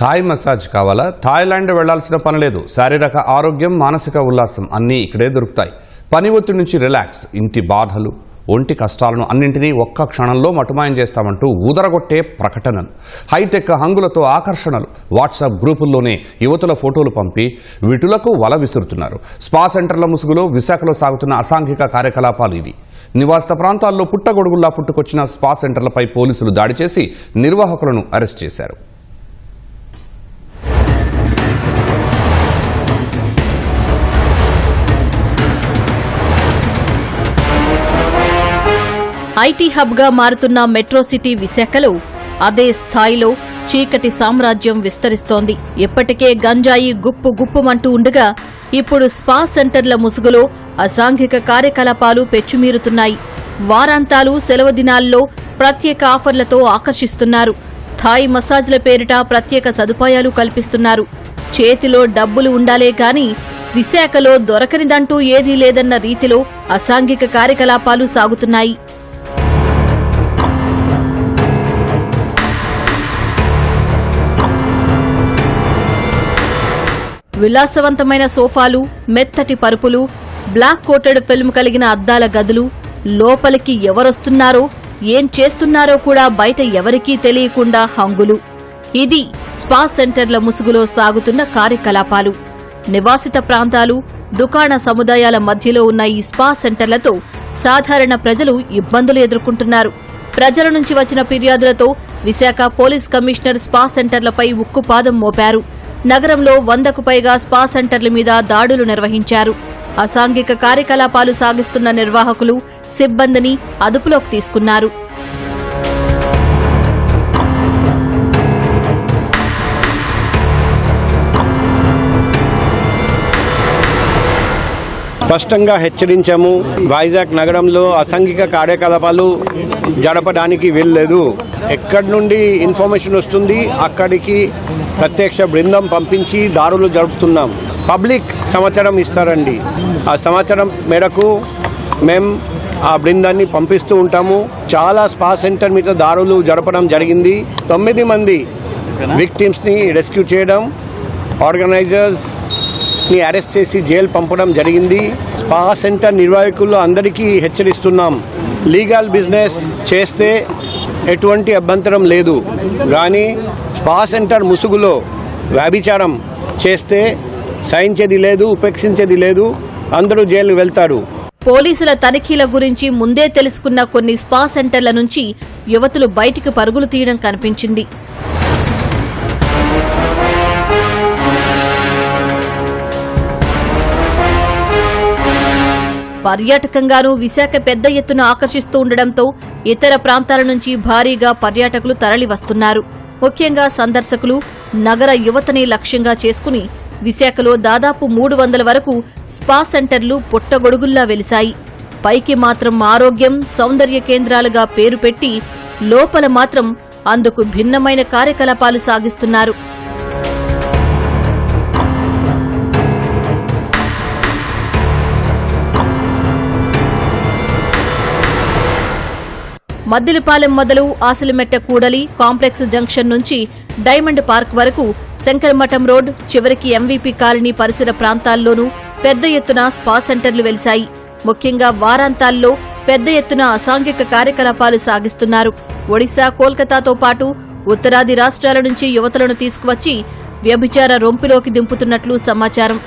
Thai massage కావాలా? Thailand వెళ్ళాల్సిన పని లేదు. శారీరక ఆరోగ్యం మానసిక ఉల్లాసం అన్నీ ఇక్కడే దొరుకుతాయి. పని ఒత్తిడి నుంచి రిలాక్స్. ఇంటి బాధలు ఒంటి కష్టాలను అన్నింటినీ ఒక్క క్షణంలో మటుమాయం చేస్తామంటూ ఊదరగొట్టే ప్రకటనలు. హైటెక్ హంగులతో ఆకర్షణలు. వాట్సాప్ గ్రూపుల్లోనే యువతుల ఫోటోలు పంపి విటులకు వల విసురుతున్నారు. స్పా సెంటర్ల ముసుగులో విశాఖలో సాగుతున్న అసాంఘిక కార్యకలాపాలు ఇవి. నివాస ప్రాంతాల్లో పుట్టగొడుగుల్లా పుట్టుకొచ్చిన స్పా సెంటర్లపై పోలీసులు దాడి చేసి నిర్వాహకులను అరెస్ట్ చేశారు. ఐటీ హబ్గా మారుతున్న మెట్రో సిటీ విశాఖలో అదే స్థాయిలో చీకటి సామ్రాజ్యం విస్తరిస్తోంది. ఇప్పటికే గంజాయి గుప్పు గుప్పుమంటూ ఉండగా ఇప్పుడు స్పా సెంటర్ల ముసుగులో అసాంఘిక కార్యకలాపాలు పెచ్చుమీరుతున్నాయి. వారాంతాలు సెలవు దినాల్లో ప్రత్యేక ఆఫర్లతో ఆకర్షిస్తున్నారు. థాయ్ మసాజ్ల పేరిట ప్రత్యేక సదుపాయాలు కల్పిస్తున్నారు. చేతిలో డబ్బులు ఉండాలే గాని విశాఖలో దొరకనిదంటూ ఏదీ లేదన్న రీతిలో అసాంఘిక కార్యకలాపాలు సాగుతున్నాయి. విలాసవంతమైన సోఫాలు మెత్తటి పరుపులు బ్లాక్ కోటెడ్ ఫిల్మ్ కలిగిన అద్దాల గదులు లోపలికి ఎవరొస్తున్నారో ఏం చేస్తున్నారో కూడా బయట ఎవరికీ తెలియకుండా హంగులు. ఇది స్పా సెంటర్ల ముసుగులో సాగుతున్న కార్యకలాపాలు. నివాసిత ప్రాంతాలు దుకాణ సముదాయాల మధ్యలో ఉన్న ఈ స్పా సెంటర్లతో సాధారణ ప్రజలు ఇబ్బందులు ఎదుర్కొంటున్నారు. ప్రజల నుంచి వచ్చిన ఫిర్యాదులతో విశాఖ పోలీస్ కమిషనర్ స్పా సెంటర్లపై ఉక్కుపాదం మోపారు. నగరంలో వందకు పైగా స్పా సెంటర్ల మీద దాడులు నిర్వహించారు. అసాంఘిక కార్యకలాపాలు సాగిస్తున్న నిర్వాహకులు సిబ్బందిని అదుపులోకి తీసుకున్నారు. స్పష్టంగా హెచ్చరించాము. వైజాగ్ నగరంలో అసాంఘిక కార్యకలాపాలు జరపడానికి వీల్లేదు. ఎక్కడి నుండి ఇన్ఫర్మేషన్ వస్తుంది అక్కడికి ప్రత్యక్ష బృందం పంపించి దారులు జరుపుతున్నాం. పబ్లిక్ సమాచారం ఇస్తారండి. ఆ సమాచారం మేరకు మేం ఆ బృందాన్ని పంపిస్తూ ఉంటాము. చాలా స్పా సెంటర్ మీద దారులు జరపడం జరిగింది. తొమ్మిది మంది విక్టిమ్స్ని రెస్క్యూ చేయడం ఆర్గనైజర్స్ ని అరెస్ట్ చేసి జైలు పంపడం జరిగింది. స్పా సెంటర్ నిర్వాహకులు అందరికీ హెచ్చరిస్తున్నాం. లీగల్ బిజినెస్ చేస్తే ఎటువంటి అభ్యంతరం లేదు. కానీ స్పా సెంటర్ ముసుగులో వ్యభిచారం చేస్తే సహించేది లేదు ఉపేక్షించేది లేదు. అందరూ జైలు వెళ్తారు. పోలీసుల తనిఖీల గురించి ముందే తెలుసుకున్న కొన్ని స్పా సెంటర్ల నుంచి యువతులు బయటికి పరుగులు తీయడం కనిపించింది. పర్యాటకంగానూ విశాఖ పెద్ద ఎత్తున ఆకర్షిస్తూ ఉండడంతో ఇతర ప్రాంతాల నుంచి భారీగా పర్యాటకులు తరలి వస్తున్నారు ముఖ్యంగా సందర్శకులు నగర యువతని లక్ష్యంగా చేసుకుని విశాఖలో దాదాపు మూడు వందల వరకు స్పా సెంటర్లు పుట్టగొడుగుల్లా వెలిశాయి. పైకి మాత్రం ఆరోగ్యం సౌందర్య కేంద్రాలుగా పేరు పెట్టి లోపల మాత్రం అందుకు భిన్నమైన కార్యకలాపాలు సాగిస్తున్నారు. మద్దిలపాలెం మొదలు ఆసిలిమెట్ట కూడలి కాంప్లెక్స్ జంక్షన్ నుంచి డైమండ్ పార్క్ వరకు శంకరమఠం రోడ్ చివరికి ఎంవీపీ కాలనీ పరిసర ప్రాంతాల్లోనూ పెద్ద ఎత్తున స్పా సెంటర్లు వెలిశాయి. ముఖ్యంగా వారాంతాల్లో పెద్ద ఎత్తున అసాంఘిక కార్యకలాపాలు సాగిస్తున్నారు. ఒడిశా కోల్కతాతో పాటు ఉత్తరాది రాష్ట్రాల నుంచి యువతలను తీసుకువచ్చి వ్యభిచార రొంపిలోకి దింపుతున్నట్లు సమాచారం.